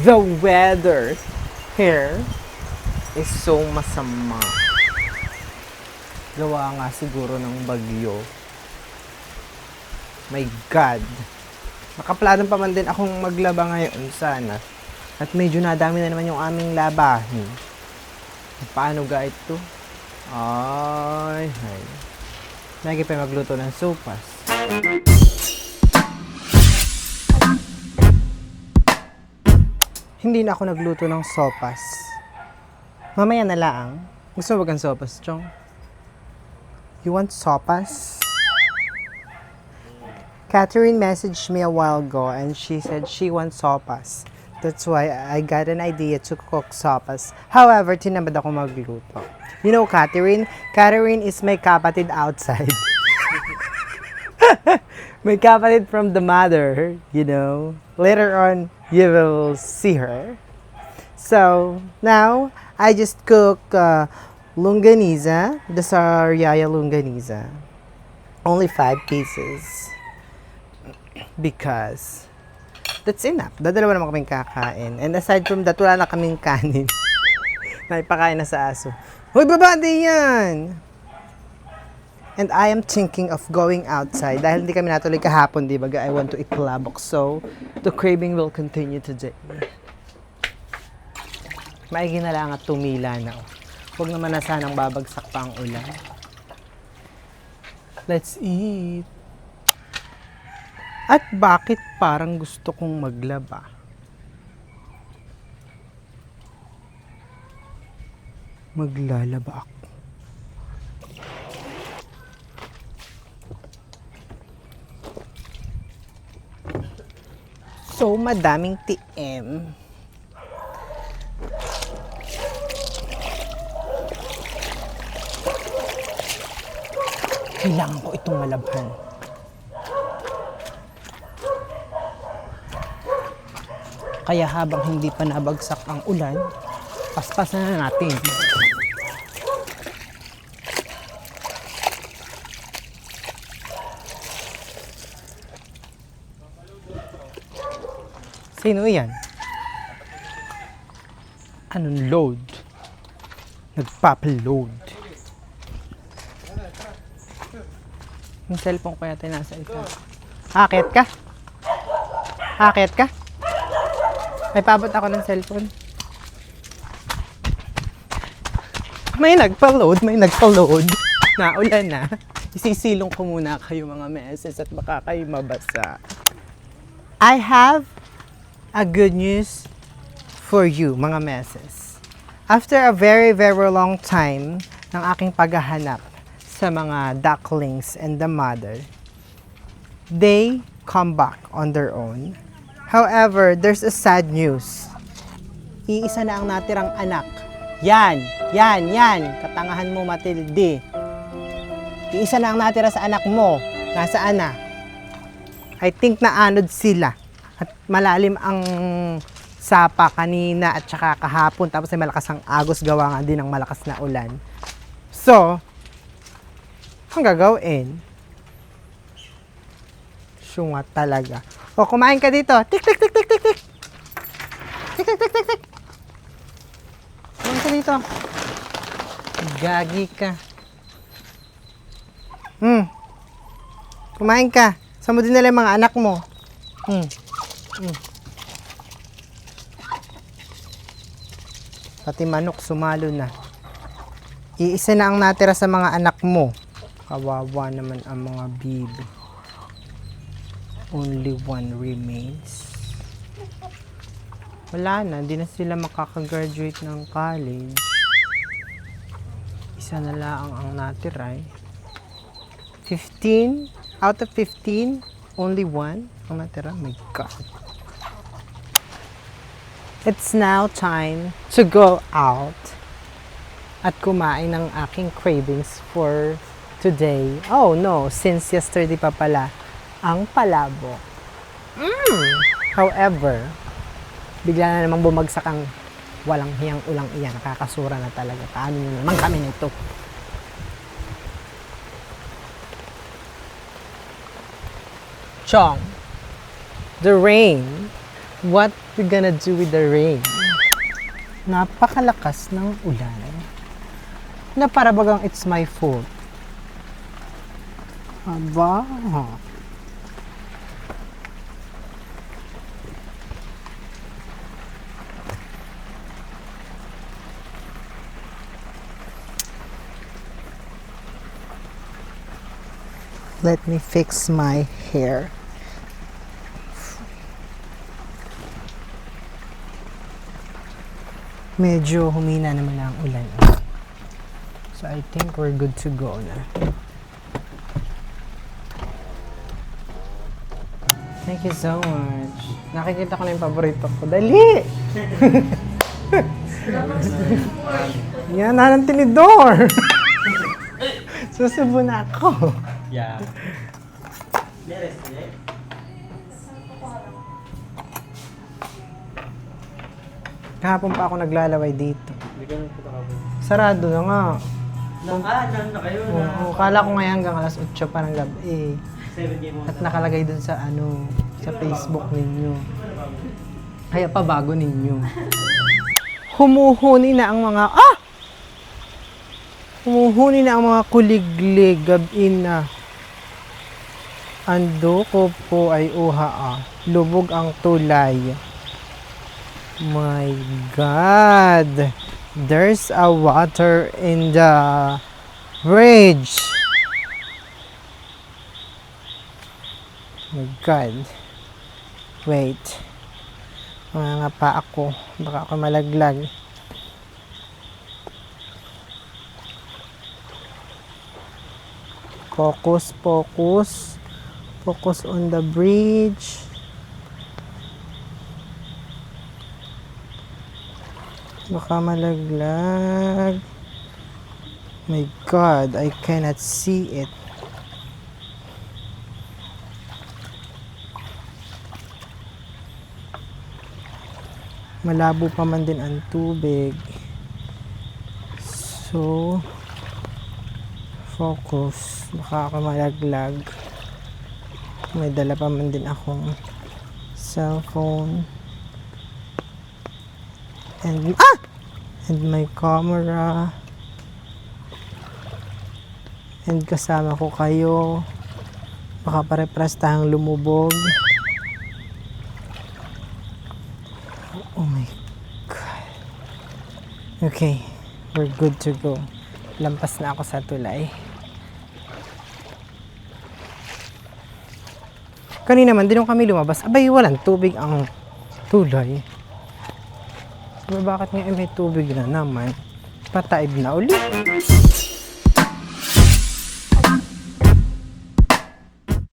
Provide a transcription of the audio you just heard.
The weather here is so masama. Gawa nga siguro ng bagyo. My God. Nakaplano pa man din akong maglaba ngayon sana. At medyo nadami na naman yung aming labahin. Paano ga ito? Ay, ay. Lagi pa magluto ng sopas. Hindi na ako nagluto ng sopas. Mamaya na lang. Gusto mo ba kang sopas, Chong? You want sopas? Catherine messaged me a while ago and she said she wants sopas. That's why I got an idea to cook sopas. However, tinamad ako magluto. You know, Catherine? Catherine is my kapatid outside. my kapatid from the mother, you know. Later on, you will see her. So, now, I just cook uh, lunganiza, the Sariaya lunganiza. Only five pieces. Because, that's enough. Dadalawa naman kaming kakain. And aside from that, wala na kaming kanin. na ipakain na sa aso. Hoy, babadi yan! And I am thinking of going outside dahil hindi kami natuloy kahapon, di ba? I want to eat labok. So, the craving will continue today. Maigi na lang at tumila na. oh. Huwag naman na sanang babagsak pa ang ulan. Let's eat. At bakit parang gusto kong maglaba? Maglalaba ako. So, madaming TM. Kailangan ko itong malabhan. Kaya habang hindi pa nabagsak ang ulan, paspasan na natin. Sino yan? Anong load? Nagpapaload. Yung cellphone ko yata nasa ito. Akit ka? Akit ka? May pabot ako ng cellphone. May nagpa-load, may nagpa-load. Naulan na. Isisilong ko muna kayo mga meses at baka kayo mabasa. I have a good news for you, mga meses. After a very, very long time ng aking paghahanap sa mga ducklings and the mother, they come back on their own. However, there's a sad news. Iisa na ang natirang anak. Yan, yan, yan. Katangahan mo, Matilde. Iisa na ang natira sa anak mo. Nasaan na? I think naanod sila. At malalim ang sapa kanina at saka kahapon. Tapos ay malakas ang agos gawa nga din ng malakas na ulan. So, ang gagawin? Syunga talaga. O, kumain ka dito. Tik, tik, tik, tik, tik, tik. Tik, tik, tik, tik, tik. Kumain ka dito. Gagi ka. Hmm. Kumain ka. Saan mo dinala yung mga anak mo? Hmm. Hmm. Pati manok sumalo na. Iisa na ang natira sa mga anak mo. Kawawa naman ang mga bibi. Only one remains. Wala na, hindi na sila makakagraduate ng college. Isa na lang ang natira eh. 15? Out of 15, only one ang natira? My God. It's now time to go out at kumain ng aking cravings for today. Oh no, since yesterday pa pala ang palabo. Mm. However, bigla na namang bumagsak ang walang hiyang ulang iyan. Nakakasura na talaga. Paano nyo naman kami nito? Chong, the rain what we gonna do with the rain? Napakalakas ng ulan. Na para it's my fault. Aba. Let me fix my hair. Medyo humina naman na ang ulan. So I think we're good to go na. Thank you so much. Nakikita ko na yung paborito ko. Dali! Yan na ng tinidor! Susubo na ako. Yeah. Kahapon pa ako naglalaway dito. Hindi ka nang puta ka po. Sarado na nga. Naka, nan na kayo na. Oo, kala ko ngayon hanggang alas 8 pa ng gabi. 7 game At nakalagay dun sa ano, sa Facebook ninyo. Kaya pa bago ninyo. Humuhuni na ang mga, ah! Humuhuni na ang mga kuliglig gabin na. Ando ko po ay uha ah. Lubog ang tulay. My God! There's a water in the bridge. My God. Wait. Mga pa ako. Baka ako malaglag. Focus, focus. Focus on the bridge. Baka malaglag. My God, I cannot see it. malabo pa man din ang tubig. So, focus. Baka ako malaglag. May dala pa man din akong cellphone. And, ah! And my camera. And kasama ko kayo. Baka pare-paras tayong lumubog. Oh my God. Okay, we're good to go. Lampas na ako sa tulay. Kanina man, din kami lumabas, abay, walang tubig ang tulay. Sabi, bakit nga may tubig na naman? Pataib na ulit.